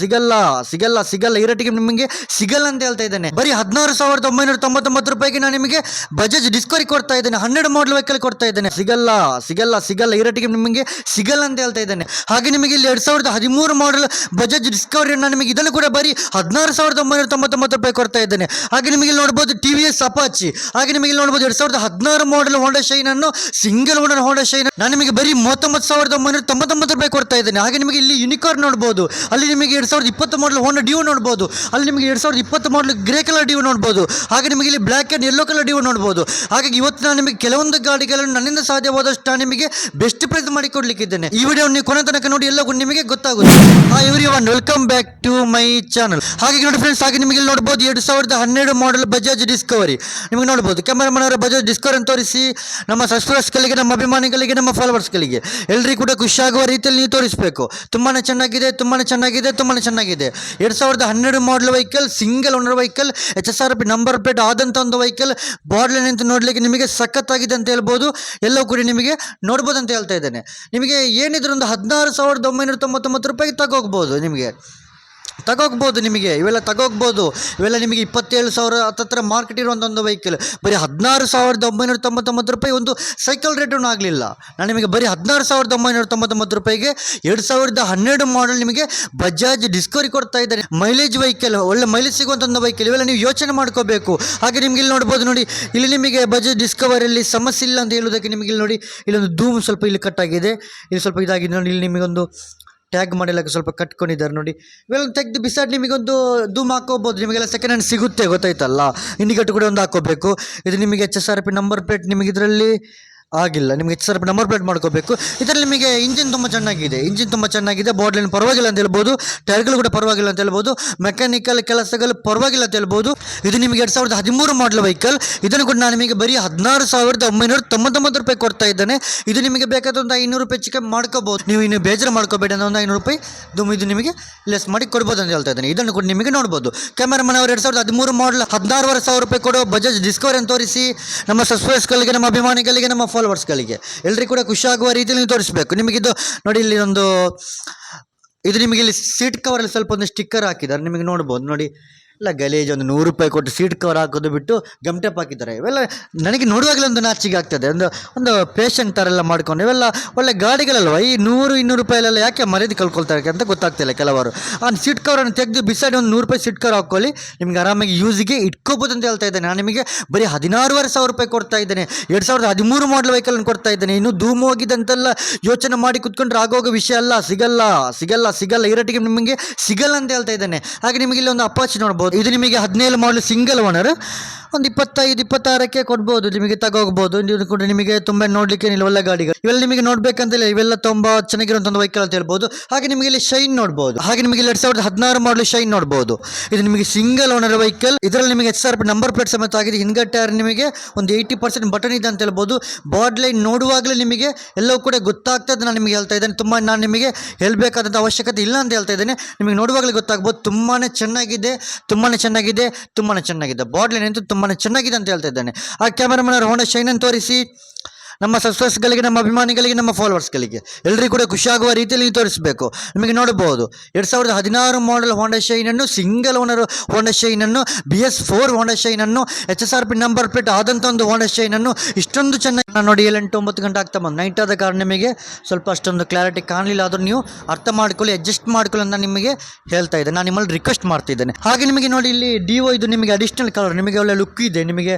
ಸಿಗಲ್ಲ ಸಿಗಲ್ಲ ಸಿಗಲ್ಲ. ಈ ನಿಮಗೆ ಸಿಗಲ್ಲ ಅಂತ ಹೇಳ್ತಾ ಇದ್ದೇನೆ. ಬರೀ ಹದಿನಾರು ಸಾವಿರದ ಒಂಬೈನೂರ ತೊಂಬತ್ತೊಂಬತ್ತು ರೂಪಾಯಿಗೆ ನಾನು ನಿಮಗೆ ಬಜಾಜ್ ಡಿಸ್ಕವರಿ ಕೊಡ್ತಾ ಇದ್ದೇನೆ. ಹನ್ನೆರಡು ಮಾಡಲ್ ವೆಹಿಕಲ್ ಕೊಡ್ತಾ ಇದ್ದೇನೆ. ಸಿಗಲ್ಲ ಸಿಗಲ್ಲ ಸಿಗಲ್ಲ. ಈ ನಿಮಗೆ ಸಿಗಲ್ಲ ಅಂತ ಹೇಳ್ತಾ ಇದ್ದೇನೆ. ಹಾಗೆ ನಿಮಗೆ ಇಲ್ಲಿ ಎರಡು ಸಾವಿರದ ಹದಿಮೂರು ಮಾಡಲ್ ಬಜಾಜ್ ಡಿಸ್ಕವರಿ ನಾನು ನಿಮಗೆ ಇದನ್ನು ಕೂಡ ಬರೀ ಹದಿನಾರು ಸಾವಿರದ ಒಂಬೈನೂರ ತೊಂಬತ್ತೊಂಬತ್ತು ರೂಪಾಯಿ ಕೊಡ್ತಾ ಇದ್ದೇನೆ. ಹಾಗೆ ನಿಮಗೆ ನೋಡ್ಬೋದು ಟಿ ವಿ ಎಸ್ ಅಪಾಚಿ ಹಾಗೆ ನಿಮಗೆ ನೋಡ್ಬೋದು ಎರಡು ಸಾವಿರದ ಹದಿನಾರು ಮಾಡಲ್ ಹೋಂಡಾ ಶೈನ್ ಅನ್ನು ಸಿಂಗಲ್ ಓನರ್ ಹೋಂಡಾ ಶೈನ್ ನಾನು ನಿಮಗೆ ಬರೀ ಮೂವತ್ತೊಂಬತ್ತು ಸಾವಿರದ ಒಂಬೈನೂರ ತೊಂಬತ್ತೊಂಬತ್ತು ರೂಪಾಯಿ ಕೊಡ್ತಾ ಇದ್ದೇನೆ. ಹಾಗೆ ನಿಮಗೆ ಇಲ್ಲಿ ಯುನಿಕಾರ್ ನೋಡ್ಬೋದು. ಅಲ್ಲಿ ನಿಮಗೆ ಎರಡು ಸಾವಿರದ ಇಪ್ಪತ್ತು ಮಾಡಲ್ ಹೋಂಡಾ ಡ್ಯೂ ನೋಡ್ಬೋದು. ಅಲ್ಲಿ ನಿಮಗೆ ಎರಡು ಸಾವಿರದ ಇಪ್ಪತ್ತು ಮಾಡಲ್ ಗ್ರೇ ಕಲರ್ ಡ್ಯೂ ನೋಡ್ಬೋದು. ಹಾಗೆ ನಿಮಗೆ ಇಲ್ಲಿ ಬ್ಲ್ಯಾಕ್ ಆ್ಯಂಡ್ ಯೆಲ್ಲೋ ಕಲರ್ ಡ್ಯೂ ನೋಡ್ಬೋದು. ಹಾಗಾಗಿ ಇವತ್ತು ನಾನು ನಿಮಗೆ ಕೆಲವೊಂದು ಗಾಡಿಗಳನ್ನು ನನ್ನಿಂದ ಸಾಧ್ಯವಾದಷ್ಟು ನಾನು ನಿಮಗೆ ಬೆಸ್ಟ್ ಪ್ರೈಸ್ ಮಾಡಿ ಕೊಡಲಿಕ್ಕಿದ್ದೇನೆ. ಈ ವಿಡಿಯೋ ನೀವು ಕೊನೆ ತನಕ ನೋಡಿ ಎಲ್ಲ ನಿಮಗೆ ಗೊತ್ತಾಗುತ್ತೆ. ಆ every one welcome back to my channel ಹಾಗೆ ನೋಡಿ ಫ್ರೆಂಡ್ಸ್ ಹಾಗೆ ನಿಮಗೆ ನೋಡ್ಬೋದು ಎರಡು ಸಾವಿರದ ಹನ್ನೆರಡು ಮಾಡಲ್ ಬಜಾಜ್ ಡಿಸ್ಕವರಿ ನಿಮಗೆ ನೋಡ್ಬೋದು ಕ್ಯಾಮರಾಮನ್ ಅವರ ಬಜಾಜ್ ಡಿಸ್ಕವರಿ ಅಂತ ತೋರಿಸಿ, ನಮ್ಮ ಸಬ್ಸ್ಕ್ರೈಬರ್ಸ್ಗಳಿಗೆ ನಮ್ಮ ಅಭಿಮಾನಿಗಳಿಗೆ, ನಮ್ಮ ಫಾಲೋವರ್ಸ್ಗಳಿಗೆ ಎಲ್ಲರಿಗೂ ಕೂಡ ಖುಷಿಯಾಗುವ ರೀತಿಯಲ್ಲಿ ನೀವು ತೋರಿಸಬೇಕು. ತುಂಬಾ ಚೆನ್ನಾಗಿದೆ ತುಂಬಾ ಚೆನ್ನಾಗಿದೆ ತುಂಬಾ ಚೆನ್ನಾಗಿದೆ. ಎರಡು ಸಾವಿರದ ಹನ್ನೆರಡು model vehicle single owner vehicle H S R P number plate ಆದಂಥ ಒಂದು ವೆಹಿಕಲ್ ಬಾಡ್ಲೆ ನಿಂತು ನೋಡಲಿಕ್ಕೆ ನಿಮಗೆ ಸಖತ್ತಾಗಿದೆ ಅಂತ ಹೇಳ್ಬೋದು. ಎಲ್ಲ ಕೂಡ ನಿಮಗೆ ನೋಡ್ಬೋದು ಅಂತ ಹೇಳ್ತಾ ಇದ್ದೇನೆ. ನಿಮಗೆ ಏನಿದ್ರು ಒಂದು ಹದಿನಾರು ಸಾವಿರದ ಒಂಬೈನೂರ ತೊಂಬತ್ತೊಂಬತ್ತು ರೂಪಾಯಿಗೆ ತಗೋಗ್ಬೋದು ನಿಮಗೆ. ತಗೋಗ್ಬೋದು ನಿಮಗೆ. ಇವೆಲ್ಲ ತಗೋಗ್ಬೋದು. ಇವೆಲ್ಲ ನಿಮಗೆ ಇಪ್ಪತ್ತೇಳು ಸಾವಿರ ಹತ್ತತ್ರ ಮಾರ್ಕೆಟ್ ಇರುವಂಥ ಒಂದು ವೆಹಿಕಲ್ ಬರೀ ಹದಿನಾರು ಸಾವಿರದ ಒಂಬೈನೂರ ತೊಂಬತ್ತೊಂಬತ್ತು ರೂಪಾಯಿ ಒಂದು ಸೈಕಲ್ ರೇಟೂ ಆಗಲಿಲ್ಲ. ನಾನು ನಿಮಗೆ ಬರೀ ಹದಿನಾರು ಸಾವಿರದ ಒಂಬೈನೂರ ತೊಂಬತ್ತೊಂಬತ್ತು ರೂಪಾಯಿಗೆ ಎರಡು ಸಾವಿರದ ಹನ್ನೆರಡು ಮಾಡಲ್ ನಿಮಗೆ ಬಜಾಜ್ ಡಿಸ್ಕವರಿ ಕೊಡ್ತಾ ಇದ್ದಾರೆ. ಮೈಲೇಜ್ ವೆಹಿಕಲ್ ಒಳ್ಳೆ ಮೈಲೇಜ್ ಸಿಗುವಂಥ ವೆಹಿಕಲ್ ಇವೆಲ್ಲ ನೀವು ಯೋಚನೆ ಮಾಡ್ಕೋಬೇಕು. ಹಾಗೆ ನಿಮ್ಗೆ ಇಲ್ಲಿ ನೋಡ್ಬೋದು ನೋಡಿ, ಇಲ್ಲಿ ನಿಮಗೆ ಬಜಾಜ್ ಡಿಸ್ಕವರಿಯಲ್ಲಿ ಸಮಸ್ಯೆ ಇಲ್ಲ ಅಂತ ಹೇಳೋದಕ್ಕೆ ನಿಮಗೆ ಇಲ್ಲಿ ನೋಡಿ ಇಲ್ಲೊಂದು ಧೂಮ್ ಸ್ವಲ್ಪ ಇಲ್ಲಿ ಕಟ್ಟಾಗಿದೆ ಇಲ್ಲಿ ಸ್ವಲ್ಪ ಇದಾಗಿದೆ ನೋಡಿ, ಇಲ್ಲಿ ನಿಮಗೊಂದು ಟ್ಯಾಗ್ ಮಾಡಿಲ್ಲ, ಸ್ವಲ್ಪ ಕಟ್ಕೊಂಡಿದ್ದಾರೆ ನೋಡಿ. ಇವೆಲ್ಲ ತೆಗೆದು ಬಿಸಾಡಿ ನಿಮಗೊಂದು ಧೂಮ್ ಹಾಕೋಬೋದು. ನಿಮಗೆಲ್ಲ ಸೆಕೆಂಡ್ ಹ್ಯಾಂಡ್ ಸಿಗುತ್ತೆ, ಗೊತ್ತಾಯ್ತಲ್ಲ? ಇಂಡಿಕೇಟರ್ ಕೂಡ ಒಂದು ಹಾಕೋಬೇಕು. ಇದು ನಿಮಗೆ H S R P number plate ನಿಮಗೆ ಇದರಲ್ಲಿ ಆಗಿಲ್ಲ. ನಿಮಗೆ ಎಚ್ ನಂಬರ್ ಪ್ಲೇಟ್ ಮಾಡ್ಕೋಬೇಕು. ಇದರಲ್ಲಿ ನಿಮಗೆ ಇಂಜಿನ್ ತುಂಬ ಚೆನ್ನಾಗಿದೆ. ಇಂಜಿನ್ ತುಂಬ ಚೆನ್ನಾಗಿದೆ. ಬಾಡ್ಲಿನ ಪರವಾಗಿಲ್ಲ ಅಂತ ಹೇಳ್ಬೋದು. ಟೈರ್ಗಳು ಕೂಡ ಪರವಾಗಿಲ್ಲ ಅಂತ ಹೇಳ್ಬೋದು. ಮೆಕ್ಯಾನಿಕಲ್ ಕೆಲಸಗಳು ಪರವಾಗಿಲ್ಲ ಅಂತ ಹೇಳ್ಬೋದು. ಇದು ನಿಮಗೆ ಎರಡು ಸಾವಿರದ ಹದಿಮೂರು ಮಾಡಲ್ ವೆಹಿಕಲ್ ಇದನ್ನು ಕೂಡ ನಾನು ನಿಮಗೆ ಬರೀ ಹದಿನಾರು ಸಾವಿರದ ಒಂಬೈನೂರ ತೊಂಬತ್ತೊಂಬತ್ತು ರೂಪಾಯಿ ಕೊಡ್ತಾ ಇದ್ದೇನೆ. ಇದು ನಿಮಗೆ ಬೇಕಾದ ಒಂದು ಐನೂರು ರೂಪಾಯಿ ಚಿಕನ್ ಮಾಡ್ಕೋಬೋದು. ನೀವು ಇನ್ನು ಬೇಜಾರು ಮಾಡ್ಕೋಬೇಡಿ ಅನ್ನೋ ಒಂದು ಐನೂರು ರೂಪಾಯಿ ಇದು ಇದು ನಿಮಗೆ ಲೆಸ್ ಮಾಡಿ ಕೊಡ್ಬೋದು ಅಂತ ಹೇಳ್ತಾ ಇದ್ದಾನೆ. ಇದನ್ನು ಕೂಡ ನಿಮಗೆ ನೋಡ್ಬೋದು. ಕ್ಯಾಮರಾಮನ್ ಅವರು ಎರಡು ಸಾವಿರದ ಹದಿಮೂರು ಮಾಡಲ್ ಹದಿನಾರುವರೆ ಸಾವಿರ ರೂಪಾಯಿ ಕೊಡೋ ಬಜಾಜ್ ಡಿಸ್ಕವರಿ ಅಂತ ತೋರಿಸಿ. ನಮ್ಮ ಸಬ್ಸ್ಕ್ರೈಬರ್ಸ್ಗಳಿಗೆ ನಮ್ಮ ಅಭಿಮಾನಿಗಳಿಗೆ, ನಮ್ಮ ಫಾಲೋವರ್ಸ್ಗಳಿಗೆ ಎಲ್ಲರಿಗೂ ಕೂಡ ಖುಷಿಯಾಗುವ ರೀತಿಯಲ್ಲಿ ನೀವು ತೋರಿಸಬೇಕು. ನಿಮಗಿದು ನೋಡಿ ಇಲ್ಲಿ ಒಂದು, ಇದು ನಿಮಗೆ ಇಲ್ಲಿ ಸೀಟ್ ಕವರಲ್ಲಿ ಸ್ವಲ್ಪ ಒಂದು ಸ್ಟಿಕ್ಕರ್ ಹಾಕಿದ್ದಾರೆ. ನಿಮಗೆ ನೋಡ್ಬೋದು. ನೋಡಿ ಇಲ್ಲ ಗಲೀಜ್ ಒಂದು ನೂರು ರೂಪಾಯಿ ಕೊಟ್ಟು ಸೀಟ್ ಕವರ್ ಹಾಕೋದು ಬಿಟ್ಟು ಗಮ್ಟೆಪ್ ಹಾಕಿದ್ದಾರೆ. ಇವೆಲ್ಲ ನನಗೆ ನೋಡುವಾಗಲೇ ಒಂದು ನಾಚಿಗೆ ಆಗ್ತದೆ. ಒಂದು ಒಂದು ಪೇಷಂಟ್ ಥರ ಎಲ್ಲ ಮಾಡ್ಕೊಂಡು ಇವೆಲ್ಲ ಒಳ್ಳೆ ಗಾಡಿಗಳಲ್ವ? ಈ ನೂರು, ಇನ್ನೂರು ರೂಪಾಯಿಲೆಲ್ಲ ಯಾಕೆ ಮರ್ಯಾದೆ ಕಳ್ಕೊಳ್ತಾರೆ ಅಂತ ಗೊತ್ತಾಗ್ತಿಲ್ಲ ಕೆಲವರು. ಆ ಸೀಟ್ ಕವರನ್ನು ತೆಗೆದು ಬಿಸಾಡಿ ಒಂದು ನೂರು ರೂಪಾಯಿ ಸೀಟ್ ಕವರ್ ಹಾಕ್ಕೊಳ್ಳಿ. ನಿಮ್ಗೆ ಆರಾಮಾಗಿ ಯೂಸಿಗೆ ಇಟ್ಕೋಬೋದು ಅಂತ ಹೇಳ್ತಾ ಇದ್ದೇನೆ. ನಾನು ನಿಮಗೆ ಬರೀ ಹದಿನಾರುವರೆ ಸಾವಿರ ರೂಪಾಯಿ ಕೊಡ್ತಾ ಇದ್ದೇನೆ. ಎರಡು ಸಾವಿರದ ಹದಿಮೂರು ಮಾಡಲ್ ವೆಹಿಕಲ್ ಕೊಡ್ತಾ ಇದ್ದೇನೆ. ಇನ್ನು ಧೂಮು ಹೋಗಿದ್ದಂತೆಲ್ಲ ಯೋಚನೆ ಮಾಡಿ ಕುತ್ಕೊಂಡ್ರೆ ಆಗೋಗೋ ವಿಷಯ ಅಲ್ಲ. ಸಿಗಲ್ಲ ಸಿಗಲ್ಲ ಸಿಗಲ್ಲ. ಈ ರೇಟಿಗೆ ನಿಮಗೆ ಸಿಗಲ್ಲ ಅಂತ ಹೇಳ್ತಾ ಇದ್ದೇನೆ. ಹಾಗೆ ನಿಮಗೆ ಇಲ್ಲಿ ಒಂದು ಅಪಾಚಿ ನೋಡ್ಬೋದು. ಇದು ನಿಮಗೆ ಹದಿನೇಳು ಮಾಡಲ್ ಸಿಂಗಲ್ ಓನರ್ ಒಂದು ಇಪ್ಪತ್ತೈದು, ಇಪ್ಪತ್ತಾರಕ್ಕೆ ಕೊಡ್ಬೋದು. ನಿಮಗೆ ತಗೋಗ್ಬೋದು ಇದು ಕೂಡ ನಿಮಗೆ ತುಂಬ ನೋಡಲಿಕ್ಕೆ ಏನಿಲ್ಲ, ಒಳ್ಳೆ ಗಾಡಿಗಳು. ಇವೆಲ್ಲ ನಿಮಗೆ ನೋಡ್ಬೇಕಂತಿಲ್ಲ ಇವೆಲ್ಲ ತುಂಬ ಚೆನ್ನಾಗಿರುವಂಥ ಒಂದು ವೆಹಿಕಲ್ ಅಂತ ಹೇಳ್ಬೋದು. ಹಾಗೆ ನಿಮಗೆ ಇಲ್ಲಿ ಶೈನ್ ನೋಡ್ಬೋದು. ಹಾಗೆ ನಿಮಗೆ ಎರಡು ಸಾವಿರದ ಹದಿನಾರು ಮಾಡಲು ಶೈನ್ ನೋಡ್ಬೋದು. ಇದು ನಿಮಗೆ ಸಿಂಗಲ್ ಓನರ್ ವೆಹಿಕಲ್ ಇದರಲ್ಲಿ ನಿಮಗೆ H R P number plate ಸಮೇತ ಆಗಿದೆ. ಹಿಂಗಟ್ಟೆ ಟೈರ್ ನಿಮಗೆ ಒಂದು ಏಯ್ಟಿ ಪರ್ಸೆಂಟ್ ಬಟನ್ ಇದೆ ಅಂತ ಹೇಳ್ಬೋದು. ಬಾಡ್ ಲೈನ್ ನೋಡುವಾಗಲೇ ನಿಮಗೆ ಎಲ್ಲವೂ ಕೂಡ ಗೊತ್ತಾಗ್ತದೆ ನಾನು ನಿಮಗೆ ಹೇಳ್ತಾ ಇದ್ದೇನೆ. ತುಂಬ ನಾನು ನಿಮಗೆ ಹೇಳಬೇಕಾದಂಥ ಅವಶ್ಯಕತೆ ಇಲ್ಲ ಅಂತ ಹೇಳ್ತಾ ಇದ್ದೇನೆ. ನಿಮಗೆ ನೋಡುವಾಗಲೇ ಗೊತ್ತಾಗ್ಬೋದು. ತುಂಬಾ ಚೆನ್ನಾಗಿದೆ. ತುಂಬಾ ಚೆನ್ನಾಗಿದೆ ತುಂಬಾ ಚೆನ್ನಾಗಿದೆ. ಬಾಡ್ಲಿ ನಿಂತು ತುಂಬಾ ಚೆನ್ನಾಗಿದೆ ಅಂತ ಹೇಳ್ತಾ ಇದ್ದಾನೆ. ಆ ಕ್ಯಾಮರಾಮನ್ ಅವರು ಹೋಂಡಾ ಶೈನ್ ಅನ್ನು ತೋರಿಸಿ. ನಮ್ಮ ಸಬ್ಸ್ಕ್ರೈಬರ್ಸ್ಗಳಿಗೆ ನಮ್ಮ ಅಭಿಮಾನಿಗಳಿಗೆ, ನಮ್ಮ ಫಾಲೋವರ್ಸ್ಗಳಿಗೆ ಎಲ್ಲರಿಗೂ ಕೂಡ ಖುಷಿಯಾಗುವ ರೀತಿಯಲ್ಲಿ ತೋರಿಸಬೇಕು. ನಿಮಗೆ ನೋಡಬಹುದು ಎರಡು ಸಾವಿರದ ಹದಿನಾರು ಮಾಡಲ್ ಹೋಂಡಾ ಶೈನನ್ನು ಸಿಂಗಲ್ ಓನರ್ ಹೋಂಡಾ ಶೈನನ್ನು B S four Honda ಶೈನನ್ನು H S R P number plate ಆದಂಥ ಒಂದು ಹೋಂಡಾ ಶೈನನ್ನು ಇಷ್ಟೊಂದು ಚೆನ್ನಾಗಿ ನಾನು ನೋಡಿ ಏಳೆಂಟು ಒಂಬತ್ತು ಗಂಟೆ ಆಗ್ತಾ ಬಂದು ನೈಟ್ ಆದ ಕಾರಣ ನಿಮಗೆ ಸ್ವಲ್ಪ ಅಷ್ಟೊಂದು ಕ್ಲಾರಿಟಿ ಕಾಣಲಿಲ್ಲ. ಆದರೂ ನೀವು ಅರ್ಥ ಮಾಡ್ಕೊಳ್ಳಿ ಅಡ್ಜಸ್ಟ್ ಮಾಡ್ಕೊಳ್ಳಿ ಅಂತ ನಿಮಗೆ ಹೇಳ್ತಾ ಇದ್ದೆ ನಾನು ನಿಮ್ಮಲ್ಲಿ ರಿಕ್ವೆಸ್ಟ್ ಮಾಡ್ತಿದ್ದೇನೆ. ಹಾಗೆ ನಿಮಗೆ ನೋಡಿ ಇಲ್ಲಿ ಡಿ ಇದು ನಿಮಗೆ ಅಡಿಷ್ನಲ್ ಕಲರ್ ನಿಮಗೆ ಒಳ್ಳೆ ಲುಕ್ ಇದೆ. ನಿಮಗೆ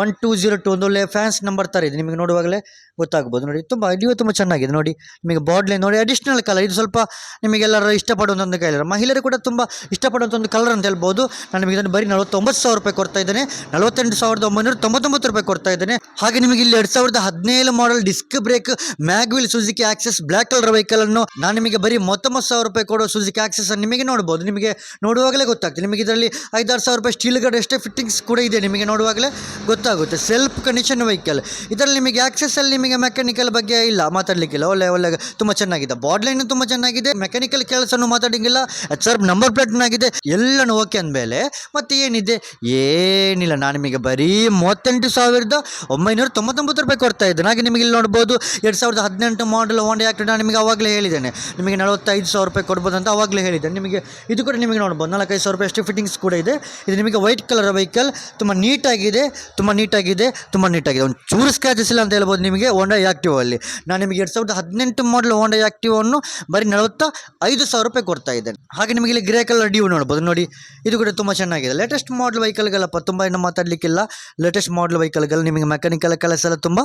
ಒನ್ ಟೂ ಜೀರೋ ಟು ಒಂದು ಒಳ್ಳೆ ಫ್ಯಾನ್ಸ್ ನಂಬರ್ ಥರ ಇದೆ ನಿಮಗೆ ನೋಡುವಾಗಲೇ ಗೊತ್ತಾಗ್ಬೋದು. ನೋಡಿ, ತುಂಬ ಇದು ತುಂಬ ಚೆನ್ನಾಗಿದೆ. ನೋಡಿ, ನಿಮಗೆ ಬಾಡ್ಲಿ ನೋಡಿ ಅಡಿಷ್ನಲ್ ಕಲರ್ ಇದು ಸ್ವಲ್ಪ ನಿಮಗೆಲ್ಲರೂ ಇಷ್ಟಪಡುವಂಥ ಒಂದು ಕಲರ್ ಮಹಿಳೆಯರು ಕೂಡ ತುಂಬ ಇಷ್ಟಪಡುವಂಥ ಒಂದು ಕಲರ್ ಅಂತ ಹೇಳ್ಬೋದು. ನಾನು ನಿಮಗೆ ಇದನ್ನು ಬರೀ ನಲವತ್ತೊಂಬತ್ತು ಸಾವಿರ ರೂಪಾಯಿ ಕೊಡ್ತಾ ಇದ್ದೇನೆ. ನಲವತ್ತೆಂಟು ಸಾವಿರದ ಒಂಬೈನೂರ ತೊಂಬತ್ತೊಂಬತ್ತು ರೂಪಾಯಿ ಕೊಡ್ತಾ ಇದ್ದೇನೆ. ಹಾಗೆ ನಿಮಗೆ ಇಲ್ಲಿ ಎರಡು ಸಾವಿರದ ಹದಿನೇಳು model disc brake mag wheel Suzuki Access black colour vehicle ಅನ್ನು ನಾನು ನಿಮಗೆ ಬರೀ ಮೂವತ್ತೊಂಬತ್ತು ಸಾವಿರ ರೂಪಾಯಿ ಕೊಡೋ ಸುಜುಕಿ ಆಕ್ಸೆಸ್ ಅನ್ನು ನಿಮಗೆ ನೋಡ್ಬೋದು. ನಿಮಗೆ ನೋಡುವಾಗಲೇ ಗೊತ್ತಾಗ್ತದೆ. ನಿಮಗೆ ಇದರಲ್ಲಿ ಐದಾರು ಸಾವಿರ ರೂಪಾಯಿ ಸ್ಟೀಲ್ ಎಷ್ಟೇ ಫಿಟ್ಟಿಂಗ್ಸ್ ಕೂಡ ಇದೆ. ನಿಮಗೆ ನೋಡುವಾಗಲೇ ಗೊತ್ತಾಗ್ತದೆ. ಗೊತ್ತಾಗುತ್ತೆ. ಸೆಲ್ಫ್ ಕಂಡೀಷನ್ ವೆಹಿಕಲ್ ಇದರಲ್ಲಿ ನಿಮಗೆ ಆಕ್ಸೆಸ್ ಅಲ್ಲಿ ನಿಮಗೆ ಮೆಕ್ಯಾನಿಕಲ್ ಬಗ್ಗೆ ಇಲ್ಲ, ಮಾತಾಡಲಿಕ್ಕಿಲ್ಲ. ಒಳ್ಳೆ ಒಳ್ಳೆ, ತುಂಬ ಚೆನ್ನಾಗಿದೆ. ಬಾಡ್ಲೈನ್ ತುಂಬ ಚೆನ್ನಾಗಿದೆ. ಮೆಕ್ಯಾನಿಕಲ್ ಕೆಲಸನೂ ಮಾತಾಡಿಂಗಿಲ್ಲ. ಎಚ್ ಆರ್ ನಂಬರ್ ಪ್ಲೇಟ್ನಾಗಿದೆ ಎಲ್ಲನೂ ಓಕೆ ಅಂದಮೇಲೆ ಮತ್ತೆ ಏನಿದೆ? ಏನಿಲ್ಲ. ನಾನು ನಿಮಗೆ ಬರೀ ಮೂವತ್ತೆಂಟು ಸಾವಿರದ ಒಂಬೈನೂರ ತೊಂಬತ್ತೊಂಬತ್ತು ರೂಪಾಯಿ ಕೊಡ್ತಾ ಇದ್ದೇನೆ. ಹಾಗೆ ನಿಮಗೆ ಇಲ್ಲಿ ನೋಡ್ಬೋದು, ಎರಡು ಸಾವಿರದ ಹದಿನೆಂಟು ಮಾಡಲ್ ಹೋಂಡಾ ಯಾಕೆ ನಾನು ನಿಮಗೆ ಅವಾಗಲೇ ಹೇಳಿದ್ದೇನೆ. ನಿಮಗೆ ನಲವತ್ತೈದು ಸಾವಿರ ರೂಪಾಯಿ ಕೊಡ್ಬೋದು ಅಂತ ಆವಾಗಲೇ ಹೇಳಿದ್ದೇನೆ. ನಿಮಗೆ, ಇದು ಕೂಡ ನಿಮಗೆ ನೋಡ್ಬೋದು. ನಾಲ್ಕೈದು ಸಾವಿರ ರೂಪಾಯಿ ಅಷ್ಟು ಫಿಟ್ಟಿಂಗ್ಸ್ ಕೂಡ ಇದೆ. ಇದು ನಿಮಗೆ ವೈಟ್ ಕಲರ್ ವೆಹಿಕಲ್ ತುಂಬ ನೀಟಾಗಿದೆ ತುಂಬ ನೀಟಾಗಿದೆ, ತುಂಬ ನೀಟಾಗಿದೆ. ಒಂದು ಚೂರು ಸ್ಕ್ರ್ಯಾಚಸ್ ಇಲ್ಲ ಅಂತ ಹೇಳ್ಬೋದು ನಿಮಗೆ ಹೋಂಡಾ ಆ್ಯಕ್ಟಿವಲ್ಲಿ ನಾನು ನಿಮಗೆ ಎರಡು ಸಾವಿರದ ಹದಿನೆಂಟು ಮಾಡಲ್ ಹೋಂಡಾ ಆ್ಯಕ್ಟಿವನ್ನು ಬರೀ ನಲವತ್ತ ಐದು ಸಾವಿರ ರೂಪಾಯಿ ಕೊಡ್ತಾ ಇದ್ದೇನೆ. ಹಾಗೆ ನಿಮಗೆ ಇಲ್ಲಿ ಗ್ರೇ ಕಲರ್ ಡ್ಯೂ ನೋಡ್ಬೋದು, ನೋಡಿ. ಇದು ಕೂಡ ತುಂಬ ಚೆನ್ನಾಗಿದೆ. ಲೇಟೆಸ್ಟ್ ಮಾಡಲ್ ವೆಹಿಕಲ್ಗಳಪ್ಪ ತುಂಬ ಏನು ಮಾತಾಡಲಿಕ್ಕಿಲ್ಲ. ಲೇಟೆಸ್ಟ್ ಮಾಡಲ್ ವೆಹಿಕಲ್ಗಳು ನಿಮಗೆ ಮೆಕ್ಯಾನಿಕಲ್ ಕೆಲಸ ಎಲ್ಲ ತುಂಬ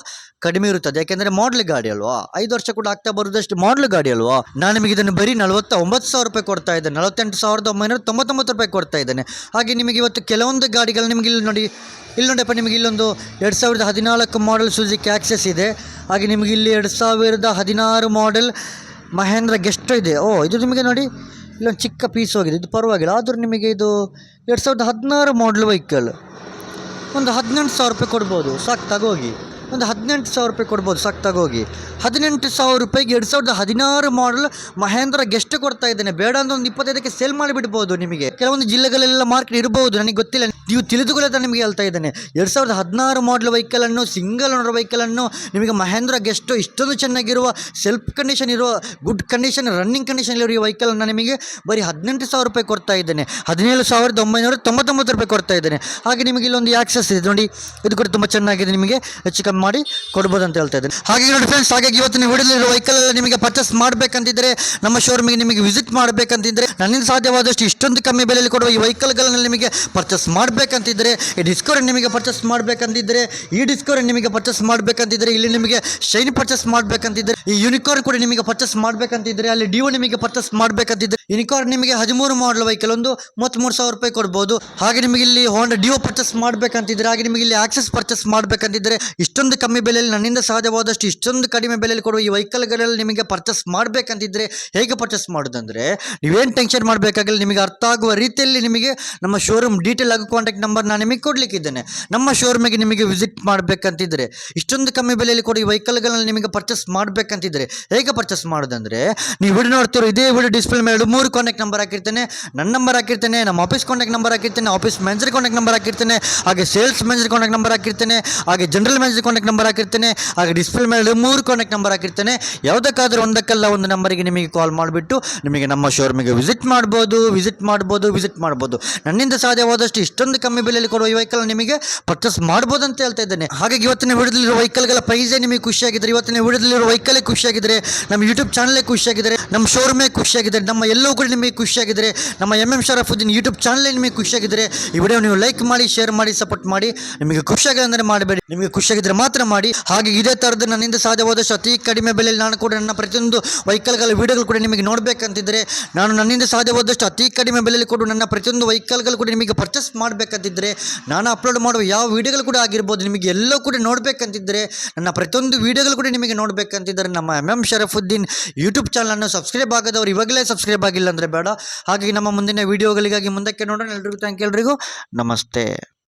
ಕಡಿಮೆ ಇರುತ್ತದೆ. ಯಾಕೆಂದರೆ ಮಾಡಲ್ ಗಾಡಿ ಅಲ್ವಾ? ಐದು ವರ್ಷ ಕೂಡ ಆಗ್ತಾ ಬರುದಷ್ಟು ಮಾಡಲ್ ಗಾಡಿ ಅಲ್ವಾ? ನಾನು ನಿಮಗೆ ಇದನ್ನು ಬರೀ ನಲವತ್ತ ಒಂಬತ್ತು ಸಾವಿರ ರೂಪಾಯಿ ಕೊಡ್ತಾ ಇದ್ದೇನೆ. ನಲವತ್ತೆಂಟು ಸಾವಿರದ ಒಂಬೈನೂರ ತೊಂಬತ್ತೊಂಬತ್ತು ರೂಪಾಯಿ ಕೊಡ್ತಾ ಇದ್ದೇನೆ. ಹಾಗೆ ನಿಮಗೆ ಇವತ್ತು ಕೆಲವೊಂದು ಗಾಡಿಗಳು ನಿಮಗೆ ಇಲ್ಲಿ ನೋಡಿ ಇಲ್ಲಿ ನೋಡಪ್ಪ ನಿಮಗೆ ಇಲ್ಲೊಂದು ಎರಡು ಸಾವಿರದ ಹದಿನಾಲ್ಕು ಮಾಡೆಲ್ ಸುಜುಕಿ ಆಕ್ಸೆಸ್ ಇದೆ. ಹಾಗೆ ನಿಮಗೆ ಇಲ್ಲಿ ಎರಡು ಸಾವಿರದ ಹದಿನಾರು ಮಾಡೆಲ್ ಮಹೇಂದ್ರ ಗೆಸ್ಟ್ ಇದೆ. ಓ, ಇದು ನಿಮಗೆ ನೋಡಿ, ಇಲ್ಲೊಂದು ಚಿಕ್ಕ ಪೀಸ್ ಹೋಗಿದೆ. ಇದು ಪರವಾಗಿಲ್ಲ. ಆದರೂ ನಿಮಗೆ ಇದು ಎರಡು ಸಾವಿರದ ಹದಿನಾರು ಮಾಡೆಲ್ ವೆಹಿಕಲ್ ಒಂದು ಹದಿನೆಂಟು ಸಾವಿರ ರೂಪಾಯಿ ಕೊಡ್ಬೋದು. ಸಾಕು ತಗೋಗಿ ಒಂದು ಹದಿನೆಂಟು ಸಾವಿರ ರೂಪಾಯಿ ಕೊಡ್ಬೋದು ಸಕ್ತಾಗೋಗಿ ತಗೋಗಿ ಹದಿನೆಂಟು ಸಾವಿರ ರೂಪಾಯಿಗೆ ಎರಡು ಸಾವಿರದ ಹದಿನಾರು ಮಾಡಲ್ ಮಹೇಂದ್ರ ಗೆಸ್ಟ್ ಕೊಡ್ತಾ ಇದ್ದೇನೆ. ಬೇಡ ಅಂದ್ರೆ ಒಂದು ಇಪ್ಪತ್ತೈದಕ್ಕೆ ಸೇಲ್ ಮಾಡಿಬಿಡ್ಬೋದು ನಿಮಗೆ. ಕೆಲವೊಂದು ಜಿಲ್ಲೆಗಳಲ್ಲೆಲ್ಲ ಮಾರ್ಕೆಟ್ ಇರಬಹುದು ನನಗೆ ಗೊತ್ತಿಲ್ಲ. ನೀವು ತಿಳಿದುಕೊಳ್ಳೋದ ನಿಮಗೆ ಹೇಳ್ತಾ ಇದ್ದೇನೆ. ಎರಡು ಸಾವಿರದ ಹದಿನಾರು ಮಾಡಲ್ ವೆಹಿಕಲನ್ನು ಸಿಂಗಲ್ ಓನರ್ ವೆಹಿಕಲನ್ನು ನಿಮಗೆ ಮಹೇಂದ್ರ ಗೆಸ್ಟ್ ಇಷ್ಟೊಂದು ಚೆನ್ನಾಗಿರುವ ಸೆಲ್ಫ್ ಕಂಡೀಷನ್ ಇರುವ ಗುಡ್ ಕಂಡೀಷನ್ ರನ್ನಿಂಗ್ ಕಂಡೀಷನ್ ಇರುವ ವೆಹಿಕಲನ್ನು ನಿಮಗೆ ಬರೀ ಹದಿನೆಂಟು ಸಾವಿರ ರೂಪಾಯಿ ಕೊಡ್ತಾ ಇದ್ದೇನೆ. ಹದಿನೇಳು ಸಾವಿರದ ಒಂಬೈನೂರ ತೊಂಬತ್ತೊಂಬತ್ತು ರೂಪಾಯಿ ಕೊಡ್ತಾ ಇದ್ದೇನೆ. ಹಾಗೆ ನಿಮಗೆ ಇಲ್ಲೊಂದು ಆಕ್ಸೆಸ್ ಇದೆ ನೋಡಿ. ಇದು ಕೂಡ ತುಂಬ ಚೆನ್ನಾಗಿದೆ ನಿಮಗೆ. ಹೆಚ್ಚು ಮಾಡಿ ಕೊಡ್ಬೋದು ಅಂತ ಹೇಳ್ತಾ ಇದ್ದೀನಿ. ಹಾಗೆ ನೋಡಿ ಫ್ರೆಂಡ್ಸ್ ಹಾಗಾಗಿ ಇವತ್ತಿನ ವಿಡಿಯೋದಲ್ಲಿರುವ ವೆಹಿಕಲ್ ಎಲ್ಲ ನಿಮಗೆ ಪರ್ಚೇಸ್ ಮಾಡಬೇಕಂತಿದ್ರೆ, ನಮ್ಮ ಶೋರೂಮಿಗೆ ನಿಮಗೆ ವಿಸಿಟ್ ಮಾಡಬೇಕಂತಿದ್ರೆ, ನನ್ನಿಂದ ಸಾಧ್ಯವಾದಷ್ಟು ಇಷ್ಟೊಂದು ಕಮ್ಮಿ ಬೆಲೆಯಲ್ಲಿ ಕೊಡುವ ಈ ವೆಹಿಕಲ್ಗಳನ್ನು ನಿಮಗೆ ಪರ್ಚೇಸ್ ಮಾಡಬೇಕಂತಿದ್ರೆ, ಈ ಡಿಸ್ಕೌಂಟ್ ನಿಮಗೆ ಪರ್ಚೇಸ್ ಮಾಡಬೇಕಂತಿದ್ರೆ, ಈ ಡಿಸ್ಕೌಂಟ್ ನಿಮಗೆ ಪರ್ಚೇಸ್ ಮಾಡಬೇಕಂತಿದ್ರೆ, ಇಲ್ಲಿ ನಿಮಗೆ ಶೈನ್ ಪರ್ಚೇಸ್ ಮಾಡಬೇಕಂತಿದ್ರೆ, ಈ ಯೂನಿಕಾರ್ನ್ ಕೂಡ ನಿಮಗೆ ಪರ್ಚೇಸ್ ಮಾಡಬೇಕಂತಿದ್ರೆ, ಅಲ್ಲಿ ಡಿಒ ನಿಮಗೆ ಪರ್ಚೇಸ್ ಮಾಡಬೇಕಂತಿದ್ರೆ ಯೂನಿಕಾರ್ನ್ ನಿಮಗೆ ಹದಿಮೂರು ಮಾಡಲ್ ವೆಹಿಕಲ್ ಒಂದು ಮೂವತ್ತ್ಮೂರು ಸಾವಿರ ರೂಪಾಯಿ ಕೊಡ್ಬೋದು. ಹಾಗೆ ನಿಮಗೆ ಇಲ್ಲಿ ಹೋಂಡಾ ಡಿಒ ಪರ್ಚೇಸ್ ಮಾಡಬೇಕಂತಿದ್ರೆ, ಹಾಗೆ ನಿಮಗೆ ಇಲ್ಲಿ ಆಕ್ಸೆಸ್ ಪರ್ಚೇಸ್ ಮಾಡಬೇಕಂತಿದ್ರೆ, ಇಷ್ಟೊಂದು ಕಮ್ಮಿ ಬೆಲೆಯಲ್ಲಿ ನನ್ನಿಂದ ಸಾಧ್ಯವಾದಷ್ಟು ಇಷ್ಟೊಂದು ಕಡಿಮೆ ಬೆಲೆಯಲ್ಲಿ ಕೊಡುವ ಈ ವೆಹಿಕಲ್ಗಳಲ್ಲಿ ನಿಮಗೆ ಪರ್ಚೇಸ್ ಮಾಡಬೇಕಂತಿದ್ರೆ ಹೇಗೆ ಪರ್ಚೇಸ್ ಮಾಡೋದಂದ್ರೆ ನೀವೇನು ಟೆನ್ಷನ್ ಮಾಡಬೇಕಾಗಿಲ್ಲ, ನಿಮಗೆ ಅರ್ಥ ಆಗುವ ರೀತಿಯಲ್ಲಿ ನಿಮಗೆ ನಮ್ಮ ಶೋರೂಮ್ ಡೀಟೇಲ್ ಆಗಿ ಕಾಂಟ್ಯಾಕ್ಟ್ ನಂಬರ್ ನಾನು ನಿಮಗೆ ಕೊಡಲಿಕ್ಕಿದ್ದೇನೆ. ನಮ್ಮ ಶೋರೂಮಿಗೆ ನಿಮಗೆ ವಿಸಿಟ್ ಮಾಡಬೇಕಂತಿದ್ರೆ, ಇಷ್ಟೊಂದು ಕಮ್ಮಿ ಬೆಲೆಯಲ್ಲಿ ಕೊಡುವ ಈ ವೆಹಿಕಲ್ಗಳಲ್ಲಿ ನಿಮಗೆ ಪರ್ಚೇಸ್ ಮಾಡಬೇಕಂತಿದ್ರೆ ಹೇಗೆ ಪರ್ಚೇಸ್ ಮಾಡೋದಂದ್ರೆ, ನೀವು ವಿಡಿಯೋ ನೋಡ್ತಿರೋ ಇದೇ ವಿಡಿಯೋ ಡಿಸ್ಪ್ಲೇ ಮೇಲೆ ಮೂರು ಕಾಂಟ್ಯಾಕ್ಟ್ ನಂಬರ್ ಹಾಕಿರ್ತೇನೆ ನನ್ನ ನಂಬರ್ ಹಾಕಿರ್ತೇನೆ, ನಮ್ಮ ಆಫೀಸ್ ಕಾಂಟ್ಯಾಕ್ಟ್ ನಂಬರ್ ಹಾಕಿರ್ತೇನೆ ಆಫೀಸ್ ಮ್ಯಾನೇಜರ್ ಕಾಂಟ್ಯಾಕ್ಟ್ ನಂಬರ್ ಹಾಕಿರ್ತೇನೆ, ಹಾಗೆ ಸೇಲ್ಸ್ ಮ್ಯಾನೇಜರ್ ಕಾಂಟ್ಯಾಕ್ಟ್ ನಂಬರ್ ಹಾಕಿರ್ತೇನೆ, ಹಾಗೆ ಜನರಲ್ ಮ್ಯಾನೇಜರ್ ನಂಬರ್ ಹಾಕಿರ್ತೇನೆ. ಹಾಗೆ ಡಿಸ್ಪ್ಲೇ ಮೇಲೆ ಮೂರು ಕಾಂಟ್ಯಾಕ್ಟ್ ನಂಬರ್ ಹಾಕಿರ್ತೇನೆ. ಯಾವುದಕ್ಕಾದ್ರೂ ಒಂದಕ್ಕಲ್ಲ ಒಂದು ನಂಬರಿಗೆ ನಿಮಗೆ ಕಾಲ್ ಮಾಡಿಬಿಟ್ಟು ನಿಮಗೆ ನಮ್ಮ ಶೋರೂಮಿಗೆ ವಿಸಿಟ್ ಮಾಡ್ಬೋದು ವಿಸಿಟ್ ಮಾಡ್ಬೋದು ವಿಸಿಟ್ ಮಾಡ್ಬೋದು. ನನ್ನಿಂದ ಸಾಧ್ಯವಾದಷ್ಟು ಇಷ್ಟೊಂದು ಕಮ್ಮಿ ಬೆಲೆಯಲ್ಲಿ ಕೊಡುವ ಈ ವೆಹಿಕಲ್ ನಿಮಗೆ ಪರ್ಚೇಸ್ ಮಾಡ್ಬೋದು ಅಂತ ಹೇಳ್ತಾ ಇದ್ದೇನೆ. ಹಾಗಾಗಿ ಇವತ್ತಿನ ವಿಡಿಯೋದಲ್ಲಿರೋ ವೆಹಿಕಲ್ಗಳ ಪ್ರೈಸೇ ನಿಮಗೆ ಖುಷಿಯಾಗಿದ್ದರೆ ಇವತ್ತಿನ ವಿಡಿಯೋದಲ್ಲಿರೋ ವೆಹಿಕಲೇ ಖುಷಿಯಾಗಿದ್ದರೆ ನಮ್ಮ ಯೂಟ್ಯೂಬ್ ಚಾನಲೇ ಖುಷಿಯಾಗಿದ್ದರೆ ನಮ್ಮ ಶೋರೂಮೇ ಖುಷಿಯಾಗಿದ್ದರೆ ನಮ್ಮ ಎಲ್ಲವೂ ಕೂಡ ನಿಮಗೆ ಖುಷಿಯಾಗಿದ್ದರೆ ನಮ್ಮ ಎಂ ಎಂ ಶರಫುದ್ದೀನ್ ಯೂಟ್ಯೂಬ್ ಚಾನಲೇ ನಿಮಗೆ ಖುಷಿಯಾಗಿದ್ದರೆ ಈ ವಿಡಿಯೋ ನೀವು ಲೈಕ್ ಮಾಡಿ ಶೇರ್ ಮಾಡಿ ಸಪೋರ್ಟ್ ಮಾಡಿ. ನಿಮಗೆ ಖುಷಿಯಾಗಿದೆ ಅಂದರೆ ಮಾಡಬೇಡಿ. ನಿಮಗೆ ಖುಷಿಯಾಗಿದ್ರೆ ಮಾತ್ರ ಮಾಡಿ. ಹಾಗೆ ಇದೇ ಥರದ ನನ್ನಿಂದ ಸಾಧ್ಯವಾದಷ್ಟು ಅತಿ ಕಡಿಮೆ ಬೆಲೆಯಲ್ಲಿ ನಾನು ಕೂಡ ನನ್ನ ಪ್ರತಿಯೊಂದು ವೆಹಿಕಲ್ಗಳ ವೀಡಿಯೋಗಳು ಕೂಡ ನಿಮಗೆ ನೋಡಬೇಕಂತಿದ್ದರೆ ನಾನು ನನ್ನಿಂದ ಸಾಧ್ಯವಾದಷ್ಟು ಅತಿ ಕಡಿಮೆ ಬೆಲೆಯಲ್ಲಿ ಕೂಡ ನನ್ನ ಪ್ರತಿಯೊಂದು ವೆಹಿಕಲ್ಗಳು ಕೂಡ ನಿಮಗೆ ಪರ್ಚೇಸ್ ಮಾಡಬೇಕಂತಿದ್ದರೆ ನಾನು ಅಪ್ಲೋಡ್ ಮಾಡುವ ಯಾವ ವೀಡಿಯೋಗಳು ಕೂಡ ಆಗಿರ್ಬೋದು, ನಿಮಗೆ ಎಲ್ಲವೂ ಕೂಡ ನೋಡಬೇಕಂತಿದ್ದರೆ ನನ್ನ ಪ್ರತಿಯೊಂದು ವೀಡಿಯೋಗಳು ಕೂಡ ನಿಮಗೆ ನೋಡಬೇಕಂತಿದ್ದರೆ ನಮ್ಮ ಎಂ ಎಂ ಶರಫುದ್ದೀನ್ ಯೂಟ್ಯೂಬ್ ಚಾನಲನ್ನು ಸಬ್ಸ್ಕ್ರೈಬ್ ಆಗದವರು ಇವಾಗಲೇ ಸಬ್ಸ್ಕ್ರೈಬ್ ಆಗಿಲ್ಲ ಅಂದರೆ ಬೇಡ. ಹಾಗಾಗಿ ನಮ್ಮ ಮುಂದಿನ ವೀಡಿಯೋಗಳಿಗಾಗಿ ಮುಂದಕ್ಕೆ ನೋಡೋಣ. ಎಲ್ರಿಗೂ ಥ್ಯಾಂಕ್ ಎಲ್ರಿಗೂ ನಮಸ್ತೆ.